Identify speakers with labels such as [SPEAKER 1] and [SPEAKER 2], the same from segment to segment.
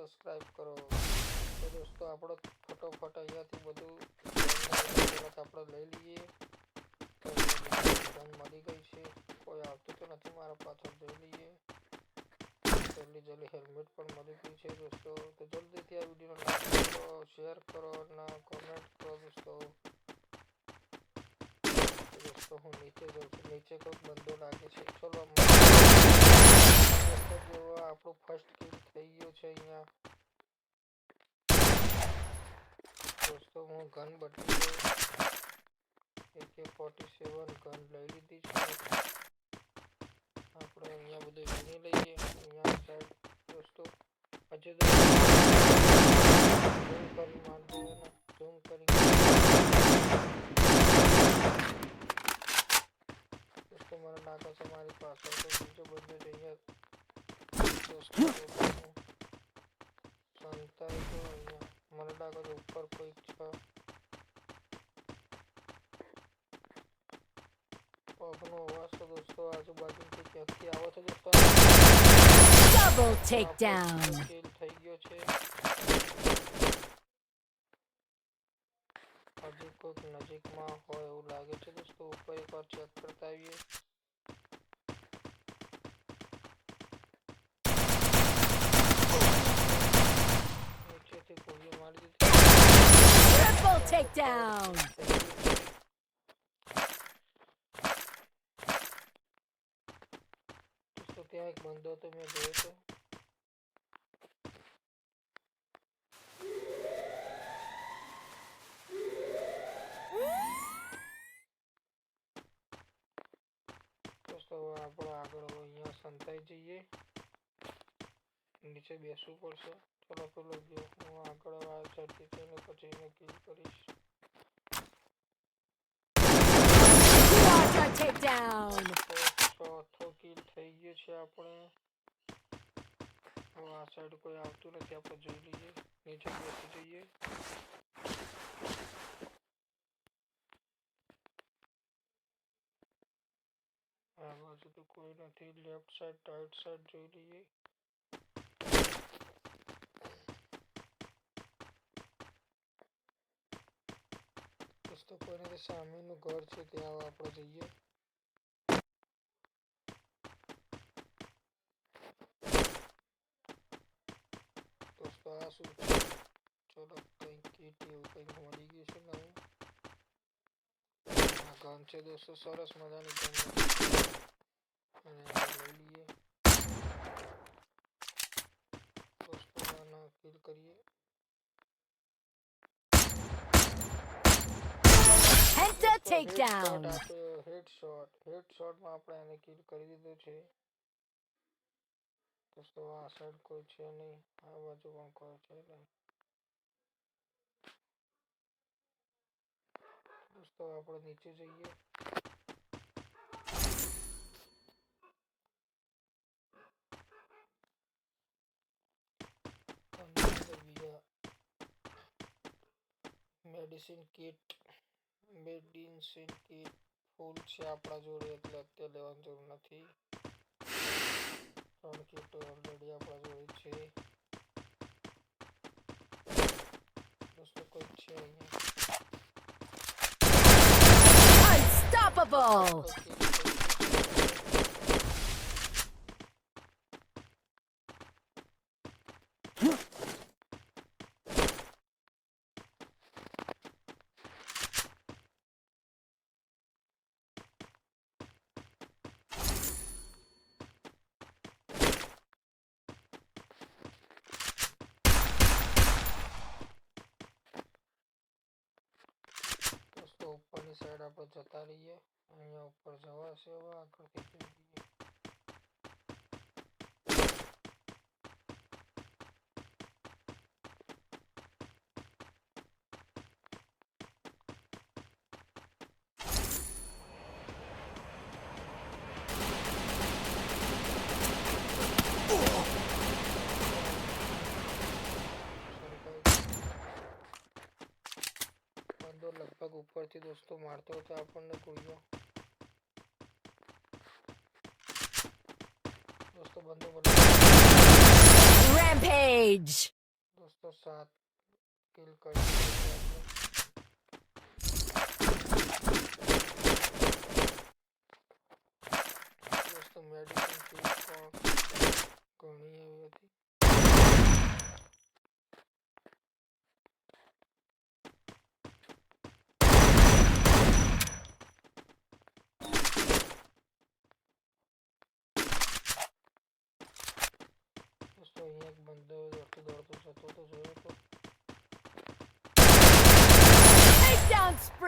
[SPEAKER 1] Subscribe કરો. તો દોસ્તો, આપણો ફટોફટ અહીંયાથી બધું આપણે લઈ લઈએ. મળી ગઈ છે. કોઈ આવતું તો નથી મારા પાછળ, જોઈ લઈએ. જલ્દી જલ્દી હેલ્મેટ પણ મળી ગઈ છે દોસ્તો. તો જલ્દીથી આ વિડીયોને લાઈક કરો શેર કરો અને કોમેન્ટ કરો દોસ્તો. દોસ્તો, હું નીચે જાઉં છું. નીચે કોઈક બંધો લાગે છે. ચલો, આપણું ફર્સ્ટ કિલ થઈ ગયો છે અહીંયા. દોસ્તો, હું ગન બદલી એકે ફોર્ટી સેવન ગન લઈ લીધી છે. આપણે અહીંયા બધું વિની લઈએ. અહીંયા સાઈડ દોસ્તો, હજુ તો ઝૂમ કરી માર ને ઝૂમ કરી દોસ્તો મને લાગે છે, મારી પાસે તો બીજો જ અહીંયા. દોસ્તો લાગે છે ઉપર કોઈ છે. પગનો અવાજ તો દોસ્તો આજુબાજુથી ક્યાંકથી આવે છે દોસ્તો
[SPEAKER 2] Double takedown.
[SPEAKER 1] કિલ થઈ ગયો છે. હજુ કોઈક નજીકમાં હોય એવું લાગે છે દોસ્તો. ઉપર એકવાર ચેક કરતા આવીએ નીચેથી ગોળીઓ મારી દીધી
[SPEAKER 2] Takedown.
[SPEAKER 1] દોસ્તો ત્યાં એક બંદો તો મેં જોયો તો આપણે આગળ અહીંયા સંતાઈ જઈએ નીચે બેસવું પડશે ચલો પેલો ગયો હું આગળ ચડતી થઈને પછી એને કિલ કરીશ તો ચોથો કિલ થઈ ગયો છે આપણે. આ સાઈડ કોઈ આવતું નથી, આપણે જોઈ લઈએ. આ બાજુ તો કોઈ નથી. લેફ્ટ સાઈડ રાઈટ સાઈડ જોઈ લઈએ. કોઈ નથી સામેનું ઘર છે, ત્યાં આપણે જઈએ દોસ્તો આ શું છે ચલો કંઈક કીટ એવું કંઈક મળી ગયું છે નવું આ છે દોસ્તો સરસ મજાની ગન અને લઈએ. દોસ્તો આના કરીએ. હેડશોટ હેડશોટમાં આપણે એને કિલ કરી દીધો છે. દોસ્તો આ સાઈડ કોઈ છે નહીં. આ બાજુ પણ કોઈ છે નહીં. દોસ્તો આપણે નીચે જઈએ અને અંદર બીજા medicine kit medicine kit full છે આપણા જોડે એટલે અત્યારે લેવાની જરૂર નથી ત્રણ કીટો ઓલરેડી આપણા જોડે છે દોસ્તો કોઈ છે અહીંયા
[SPEAKER 2] Unstoppable.
[SPEAKER 1] આપણે જતા રહીએ. અહીંયા ઉપર જવાશે હવે આગળથી જોઈ લઈએ બંદો લગભગ ઉપરથી દોસ્તો મારતો હતો આપણને ગોળીઓ દોસ્તો બંધો બદલ
[SPEAKER 2] રેમ્પેજ
[SPEAKER 1] દોસ્તો સાત કિલ કરી. દોસ્તો મેડિસિન ઘણી એવી હતી દોસ્તો અહીંયા એક બંદો દોડતો દોડતો જતો તો જોયો તો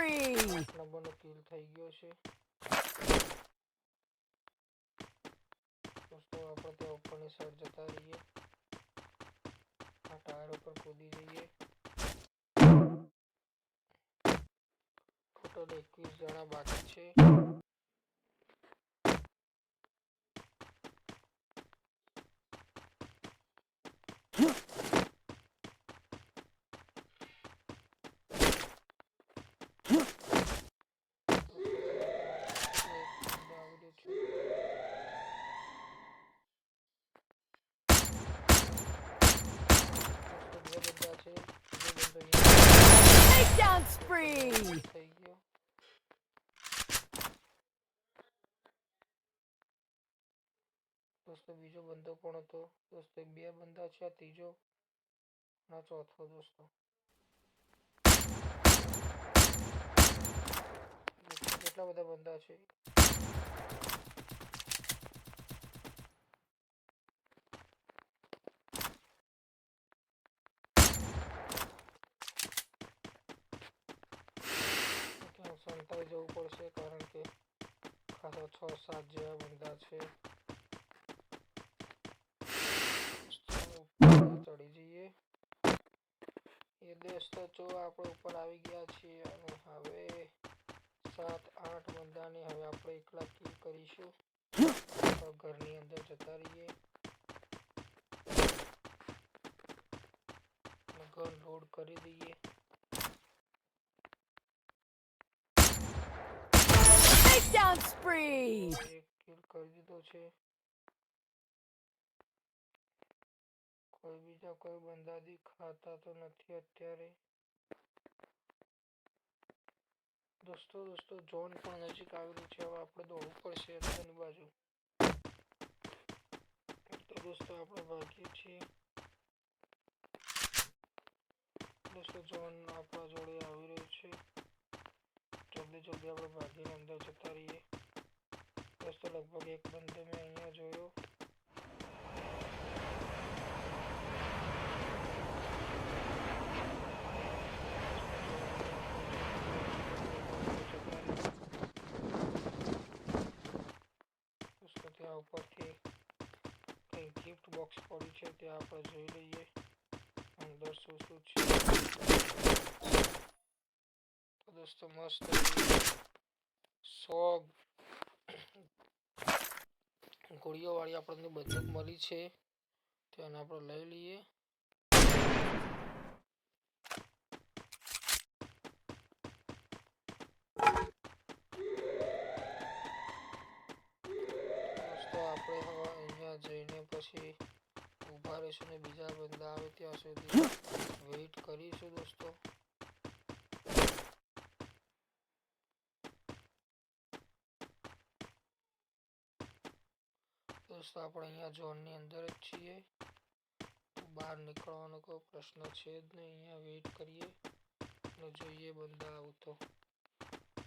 [SPEAKER 1] નંબરનો કિલ થઈ ગયો છે. દોસ્તો, આપણે તો ઉપરની સાઈડ જતા રહીએ. આ ટાયર ઉપર કૂદી જઈએ. ટોટલ એકવીસ જણા બાકી છે એક બંદો આવી રહ્યો છે દોસ્તો બે બંદા છે બીજો બંદો અહીંયા
[SPEAKER 2] Takedown spree!
[SPEAKER 1] થઈ ગયો દોસ્તો, બીજો બંદો પણ હતો? દોસ્તો બે બંદા છે ત્રીજો. અને ચોથો દોસ્તો. કેટલા બધા બંદા છે? સંતાઈ જવું પડશે કારણ કે ખાસો છ સાત જેવા બંદા છે ઉપર ચડી જઈએ એ દોસ્તો જો આપણે ઉપર આવી ગયા છીએ અને હવે સાત આઠ બંદાને હવે આપણે એકલા કિલ કરીશું. ઘરની અંદર જતા રહીએ. ઘર લોડ કરી દઈએ.
[SPEAKER 2] Down spree!
[SPEAKER 1] કિલ કરી દીધો છે. કોઈ બીજા કોઈ બંધાદી દેખાતા તો નથી અત્યારે. દોસ્તો દોસ્તો જોન પણ નજીક આવેલું છે. હવે આપણે દોડવું પડશે અંદરની બાજુ. તો દોસ્તો, આપણે ભાગીએ છીએ. દોસ્તો જોન આપણા જોડે આવી રહ્યો છે. જલ્દી જલ્દી આપણે ભાગીને અંદર જતા રહીએ. દોસ્તો, લગભગ એક બંધ મેં અહીંયા જોયો દોસ્તો ત્યાં ઉપરથી કંઈ ગિફ્ટ બોક્સ પડ્યું છે, ત્યાં આપણે જોઈ લઈએ. અંદર શું શું છે? તો દોસ્તો મસ્ત સો ગોળીઓવાળી આપણને બંદૂક મળી છે. તેને આપણે લઈ લઈએ. આપણે અહીંયા જઈને પછી ઊભા રહીશું ને બીજા બંદા આવે ત્યાં સુધી વેઇટ કરીશું દોસ્તો. દોસ્તો, આપણે અહીંયા ઝોનની અંદર જ છીએ. બહાર નીકળવાનો કોઈ પ્રશ્ન છે જ નહીં, અહીંયા વેઇટ કરીએ અને જોઈએ બંદા આવતો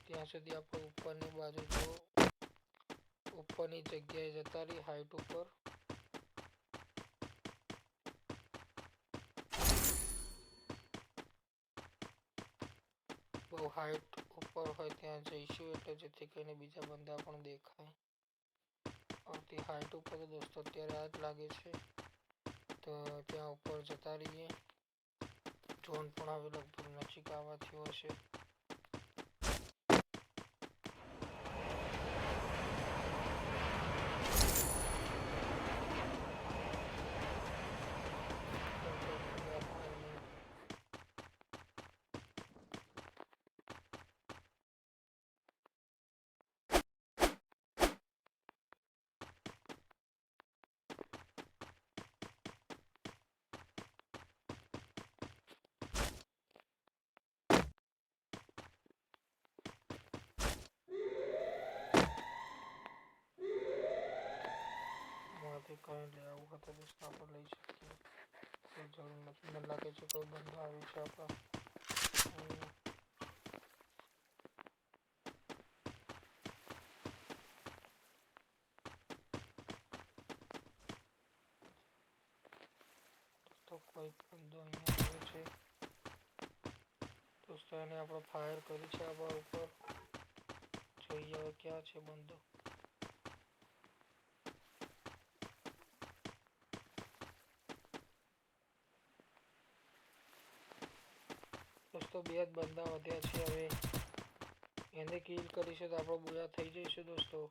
[SPEAKER 1] ત્યાં સુધી આપણે ઉપરની બાજુ જો ઉપરની જગ્યાએ જતા રહી હાઈટ ઉપર. બહુ હાઈટ ઉપર હોય ત્યાં જઈશું એટલે જેથી કરીને બીજા બંદા પણ દેખાય. સૌથી હાઈટ ઉપર તો દોસ્તો અત્યારે આ જ લાગે છે. તો ત્યાં ઉપર જતા રહીએ. ડ્રોન પણ હવે લગભગ નજીક આવવાથી હશે. કંઈ લે આવું હોય તો દોસ્તો આપણે લઈ શકીએ. કોઈ જરૂર નથી. મને લાગે છે કોઈ બંધ આવે છે આપણા. તો કોઈ બંધો અહીંયા આવે છે? દોસ્તો, એને આપણે ફાયર કરી છે આપણા ઉપર. જોઈએ હવે ક્યાં છે બંદો દોસ્તો બે જ બંદા વધ્યા છે. હવે એને કિલ કરીશું તો આપણો બુરા થઈ જઈશું દોસ્તો.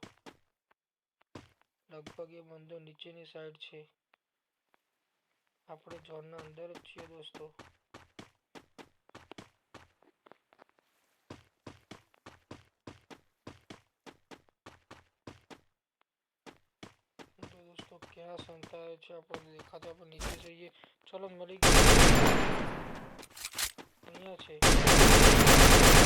[SPEAKER 1] લગભગ એ બંદો નીચેની સાઈડ છે. આપણે ઝોનના અંદર જ છીએ દોસ્તો. દોસ્તો, ક્યાં સંતાય છે આપણે દેખાતો આપણે નીચે જઈએ. ચલો મળી ગયા. અહીંયા છે